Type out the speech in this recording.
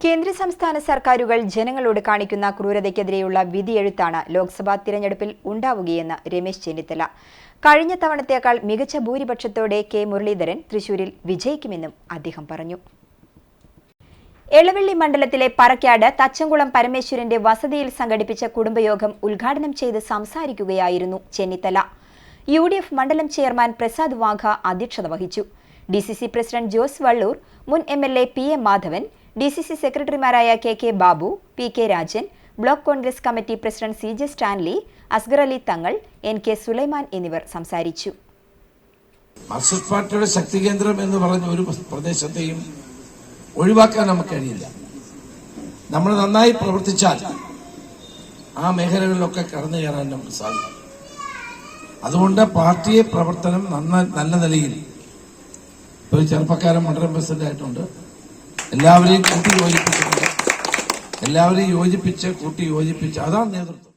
കേന്ദ്ര സംസ്ഥാന സർക്കാരുകൾ ജനങ്ങളോട് കാണിക്കുന്ന ക്രൂരതയ്ക്കെതിരെയുള്ള വിധിയെഴുത്താണ് ലോക്സഭാ തിരഞ്ഞെടുപ്പിൽ ഉണ്ടാവുകയെന്ന് രമേശ് ചെന്നിത്തല. കഴിഞ്ഞ തവണത്തേക്കാൾ മികച്ച ഭൂരിപക്ഷത്തോടെ കെ മുരളീധരൻ തൃശൂരിൽ വിജയിക്കുമെന്നും അദ്ദേഹം പറഞ്ഞു. എളവള്ളി മണ്ഡലത്തിലെ പറക്കാട് തച്ചങ്കുളം പരമേശ്വരന്റെ വസതിയിൽ സംഘടിപ്പിച്ച കുടുംബയോഗം ഉദ്ഘാടനം ചെയ്ത് സംസാരിക്കുകയായിരുന്നു ചെന്നിത്തല. യു ഡി എഫ് മണ്ഡലം ചെയർമാൻ പ്രസാദ് വാഘ അധ്യക്ഷത വഹിച്ചു. D C C president Jose Vallur മുൻ M L A P M Madhavan D C C സെക്രട്ടറിമാരായ K K Babu P K Rajan block Congress committee president C J Stanley Asgar Ali Thangal N K Sulaiman എന്നിവർ സംസാരിച്ചു. Marxist പാർട്ടിയുടെ ശക്തി കേന്ദ്രം എന്ന് പറഞ്ഞ ഒരു പ്രദേശത്തെയും ഒഴിവാക്കാൻ നമുക്ക് കഴിയില്ല. നമ്മൾ നന്നായി പ്രവർത്തിച്ചാൽ ആ മേഖലകളിലൊക്കെ കടന്നു കയറാൻ നമുക്ക് സാധിക്കും. അതുകൊണ്ട് പാർട്ടിയെ പ്രവർത്തനം നന്ന നല്ല നിലയിൽ ഒരു ചെറുപ്പക്കാരൻ മണ്ഡലം പ്രസിഡന്റ് ആയിട്ടുണ്ട്. എല്ലാവരെയും കൂട്ടി യോജിപ്പിച്ചിട്ടുണ്ട് എല്ലാവരെയും യോജിപ്പിച്ച് കൂട്ടി യോജിപ്പിച്ച് അതാണ് നേതൃത്വം.